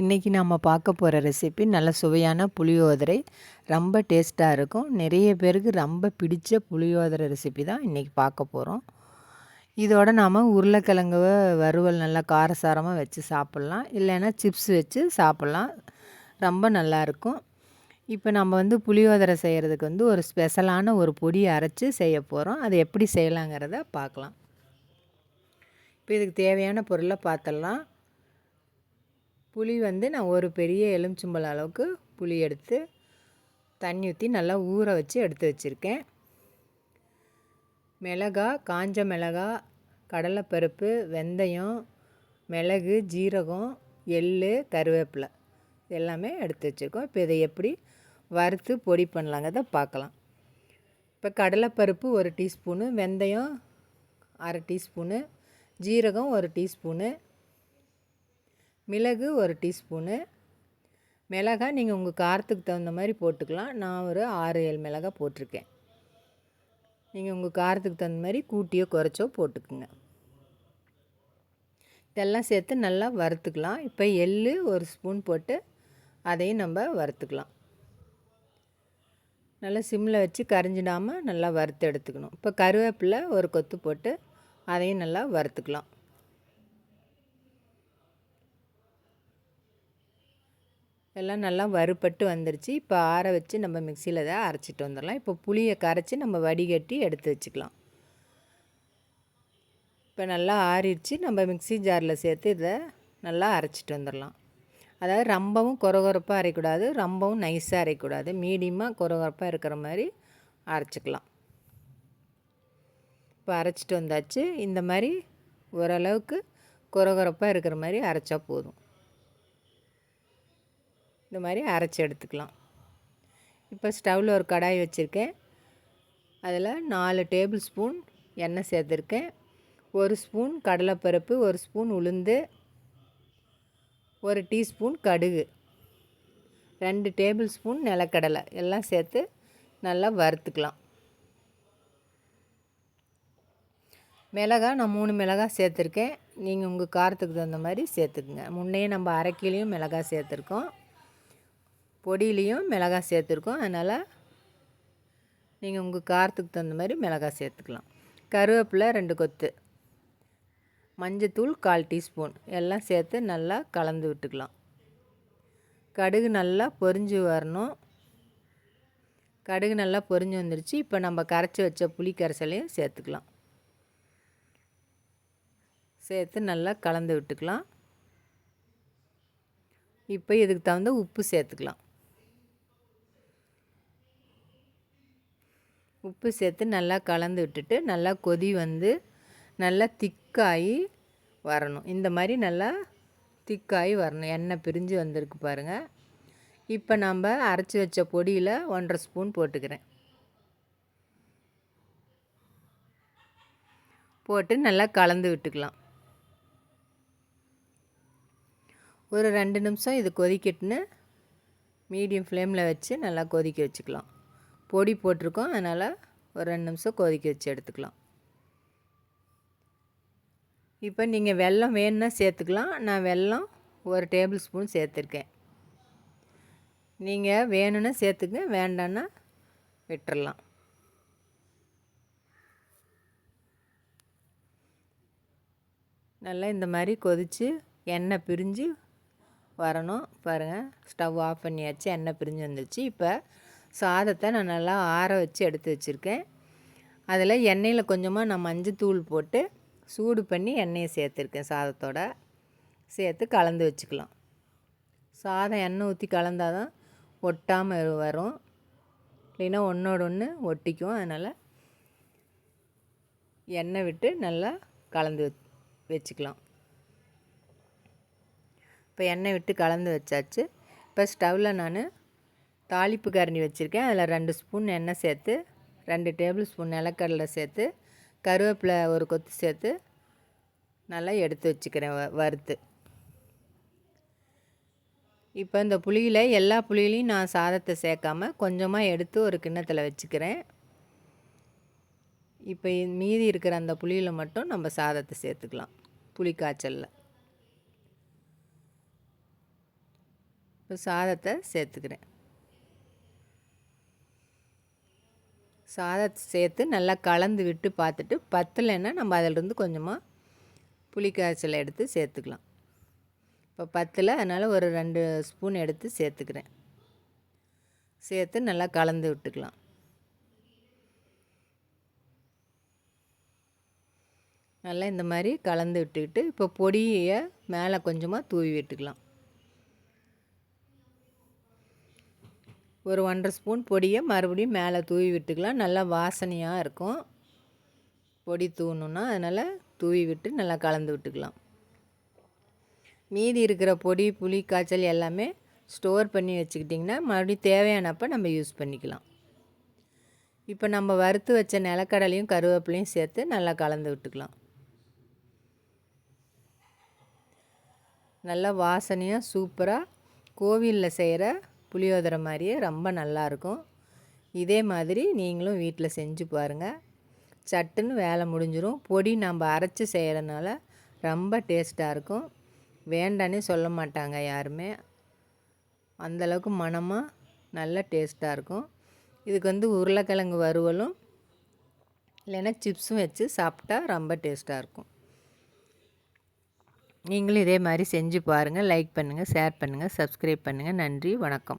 இன்றைக்கி நம்ம பார்க்க போகிற ரெசிபி நல்ல சுவையான புளியோதரை. ரொம்ப டேஸ்ட்டாக இருக்கும். நிறைய பேருக்கு ரொம்ப பிடிச்ச புளியோதரை ரெசிபி தான் இன்றைக்கி பார்க்க போகிறோம் இதோட நாம் உருளைக்கிழங்கு வறுவல் நல்லா காரசாரமாக வச்சு சாப்பிட்லாம். இல்லைன்னா சிப்ஸ் வச்சு சாப்பிட்லாம். ரொம்ப நல்லாயிருக்கும் இப்போ நம்ம வந்து புளியோதரை செய்கிறதுக்கு வந்து ஒரு ஸ்பெஷலான ஒரு பொடியை அரைச்சி செய்ய போகிறோம் அது எப்படி செய்யலாங்கிறத பார்க்கலாம். இப்போ இதுக்கு தேவையான பொருளை பார்த்துடலாம். புளி வந்து நான் ஒரு பெரிய எலுமிச்சம்பழம் அளவுக்கு புளி எடுத்து தண்ணி ஊற்றி நல்லா ஊற வச்சு எடுத்து வச்சுருக்கேன். மிளகா காஞ்ச மிளகா கடலைப்பருப்பு வெந்தயம் மிளகு ஜீரகம் எள் கருவேப்பிலை எல்லாமே எடுத்து வச்சுருக்கோம். இப்போ இதை எப்படி வறுத்து பொடி பண்ணலாங்கிறத பார்க்கலாம். இப்போ கடலைப்பருப்பு ஒரு டீஸ்பூனு வெந்தயம் அரை டீஸ்பூனு ஜீரகம் ஒரு டீஸ்பூனு மிளகு ஒரு டீஸ்பூனு. மிளகா நீங்கள் உங்கள் காரத்துக்கு தகுந்த மாதிரி போட்டுக்கலாம். நான் ஒரு ஆறு ஏழு மிளகா போட்டிருக்கேன். நீங்கள் உங்கள் காரத்துக்கு தகுந்த மாதிரி கூட்டியோ குறைச்சோ போட்டுக்குங்க. இதெல்லாம் சேர்த்து நல்லா வறுத்துக்கலாம். இப்போ எள் ஒரு ஸ்பூன் போட்டு அதையும் நம்ம வறுத்துக்கலாம். நல்லா சிம்மில் வச்சு கரைஞ்சிடாமல் நல்லா வறுத்து எடுத்துக்கணும். இப்போ கருவேப்பிலை ஒரு கொத்து போட்டு அதையும் நல்லா வறுத்துக்கலாம். எல்லாம் நல்லா வறுபட்டு வந்துருச்சு. இப்போ ஆற வச்சு நம்ம மிக்சியில் தான் அரைச்சிட்டு வந்துடலாம். இப்போ புளியை கரைச்சி நம்ம வடிகட்டி எடுத்து வச்சுக்கலாம். இப்போ நல்லா ஆறிடுச்சு. நம்ம மிக்சி ஜாரில் சேர்த்து இதை நல்லா அரைச்சிட்டு வந்துடலாம். அதாவது ரொம்பவும் குறகுறப்பாக அரைக்கூடாது ரொம்பவும் நைஸாக அரைக்கூடாது மீடியமாக குறகுறப்பாக இருக்கிற மாதிரி அரைச்சிக்கலாம். இப்போ அரைச்சிட்டு வந்தாச்சு. இந்த மாதிரி ஓரளவுக்கு குறகுறப்பாக இருக்கிற மாதிரி அரைச்சா போதும். இந்த மாதிரி அரைச்சி எடுத்துக்கலாம். இப்போ ஸ்டவ்வில் ஒரு கடாய் வச்சுருக்கேன். அதில் நாலு டேபிள் ஸ்பூன் எண்ணெய் சேர்த்துருக்கேன். ஒரு ஸ்பூன் கடலைப்பருப்பு ஒரு ஸ்பூன் உளுந்து ஒரு டீஸ்பூன் கடுகு ரெண்டு டேபிள் ஸ்பூன் நிலக்கடலை எல்லாம் சேர்த்து நல்லா வறுத்துக்கலாம். மிளகா நான் மூணு மிளகா சேர்த்துருக்கேன். நீங்கள் உங்கள் காரத்துக்கு தகுந்த மாதிரி சேர்த்துக்குங்க. முன்னையே நம்ம அரைக்கிலையும் மிளகா சேர்த்துருக்கோம். பொடியிலையும் மிளகாய் சேர்த்துருக்கோம். அதனால் நீங்கள் உங்கள் காரத்துக்கு தகுந்த மாதிரி மிளகாய் சேர்த்துக்கலாம். கருவேப்பிலை ரெண்டு கொத்து. மஞ்சத்தூள் கால் டீஸ்பூன். எல்லாம் சேர்த்து நல்லா கலந்து விட்டுக்கலாம். கடுகு நல்லா பொரிஞ்சு வரணும். கடுகு நல்லா பொரிஞ்சு வந்துருச்சு. இப்போ நம்ம கரைச்சி வச்ச புளி கரைசலையும் சேர்த்துக்கலாம். சேர்த்து நல்லா கலந்து விட்டுக்கலாம். இப்போ இதுக்கு தகுந்த உப்பு சேர்த்துக்கலாம். உப்பு சேர்த்து நல்லா கலந்து விட்டுட்டு நல்லா கொதி வந்து நல்லா திக்காகி வரணும். இந்த மாதிரி நல்லா திக்காகி வரணும். எண்ணெய் பிரிஞ்சு வந்திருக்கு பாருங்கள் இப்போ நம்ம அரைச்சி வச்ச பொடியில் ஒன்றரை ஸ்பூன் போட்டுக்கிறேன். போட்டு நல்லா கலந்து விட்டுக்கலாம். ஒரு ரெண்டு நிமிஷம் இது கொதிக்கட்டுன்னு மீடியம் ஃப்ளேமில் வச்சு நல்லா கொதிக்க வச்சுக்கலாம். பொடி போட்டிருக்கோம். அதனால் ஒரு ரெண்டு நிமிஷம் கொதிக்க வச்சு எடுத்துக்கலாம். இப்போ நீங்கள் வெல்லம் வேணும்னா சேர்த்துக்கலாம். நான் வெல்லம் ஒரு டேபிள் ஸ்பூன் சேர்த்துருக்கேன். நீங்கள் வேணும்னா சேர்த்துங்க. வேண்டான்னா விட்டுறலாம். நல்லா இந்த மாதிரி கொதித்து எண்ணெய் பிரிஞ்சு வரணும். பாருங்கள் ஸ்டவ் ஆஃப் பண்ணியாச்சு. எண்ணெய் பிரிஞ்சு வந்துடுச்சு இப்போ சாதத்தை நான் நல்லா ஆற வச்சு எடுத்து வச்சுருக்கேன். அதில் எண்ணெயில் கொஞ்சமாக நான் மஞ்சத்தூள் போட்டு சூடு பண்ணி எண்ணெயை சேர்த்துருக்கேன் சாதத்தோட. சேர்த்து கலந்து வச்சுக்கலாம். சாதம் எண்ணெய் ஊற்றி கலந்தால் தான் ஒட்டாமல் வரும். இல்லைன்னா ஒன்றோட ஒன்று ஒட்டிக்கும். அதனால் எண்ணெய் விட்டு நல்லா கலந்து வச்சுக்கலாம். இப்போ எண்ணெய் விட்டு கலந்து வச்சாச்சு. இப்போ ஸ்டவ்வில் நான் தாளிப்பு கரண்டி வச்சுருக்கேன். அதில் ரெண்டு ஸ்பூன் எண்ணெய் சேர்த்து ரெண்டு டேபிள் ஸ்பூன் நிலக்கடலை சேர்த்து கருவேப்பிலை ஒரு கொத்து சேர்த்து நல்லா எடுத்து வச்சுக்கிறேன் வ வறுத்து. இப்போ இந்த புளியில் எல்லா புளியிலையும் நான் சாதத்தை சேர்க்காம கொஞ்சமாக எடுத்து ஒரு கிண்ணத்தில் வச்சுக்கிறேன். இப்போ மீதி இருக்கிற அந்த புளியில் மட்டும் நம்ம சாதத்தை சேர்த்துக்கலாம் புளி காய்ச்சலில். இப்போ சாதத்தை சேர்த்துக்கிறேன். சாதத்தை சேர்த்து நல்லா கலந்து விட்டு பார்த்துட்டு பத்தலைன்னா நம்ம அதிலிருந்து கொஞ்சமாக புளி காய்ச்சலை எடுத்து சேர்த்துக்கலாம். இப்போ பத்தில் அதனால் ஒரு ரெண்டு ஸ்பூன் எடுத்து சேர்த்துக்கிறேன். சேர்த்து நல்லா கலந்து விட்டுக்கலாம். நல்லா இந்த மாதிரி கலந்து விட்டுக்கிட்டு இப்போ பொடியை மேலே கொஞ்சமாக தூவி விட்டுக்கலாம். ஒரு ஒன்றரை ஸ்பூன் பொடியை மறுபடியும் மேலே தூவி விட்டுக்கலாம். நல்லா வாசனையாக இருக்கும். பொடி தூணுன்னா அதனால் தூவி விட்டு நல்லா கலந்து விட்டுக்கலாம். மீதி இருக்கிற பொடி புளி காய்ச்சல் எல்லாமே ஸ்டோர் பண்ணி வச்சுக்கிட்டிங்கன்னா மறுபடியும் தேவையானப்போ நம்ம யூஸ் பண்ணிக்கலாம். இப்போ நம்ம வறுத்து வச்ச நிலக்கடலையும் கருவேப்பிலையும் சேர்த்து நல்லா கலந்து விட்டுக்கலாம். நல்லா வாசனையாக சூப்பராக கோவிலில் செய்கிற புளியோதரை மாதிரியே ரொம்ப நல்லாயிருக்கும். இதே மாதிரி நீங்களும் வீட்டில் செஞ்சு பாருங்கள் சட்டுன்னு வேலை முடிஞ்சிடும் பொடி நம்ம அரைச்சி செய்கிறதுனால ரொம்ப டேஸ்ட்டாக இருக்கும். வேண்டானே சொல்ல மாட்டாங்க யாருமே. அந்தளவுக்கு மணமாக நல்ல டேஸ்ட்டாக இருக்கும். இதுக்கு வந்து உருளைக்கிழங்கு வறுவலும் இல்லைன்னா சிப்ஸும் வச்சு சாப்பிட்டா ரொம்ப டேஸ்ட்டாக இருக்கும். நீங்களும் இதே மாதிரி செஞ்சு பாருங்கள் லைக் பண்ணுங்கள் ஷேர் பண்ணுங்கள் சப்ஸ்கிரைப் பண்ணுங்கள் நன்றி வணக்கம்.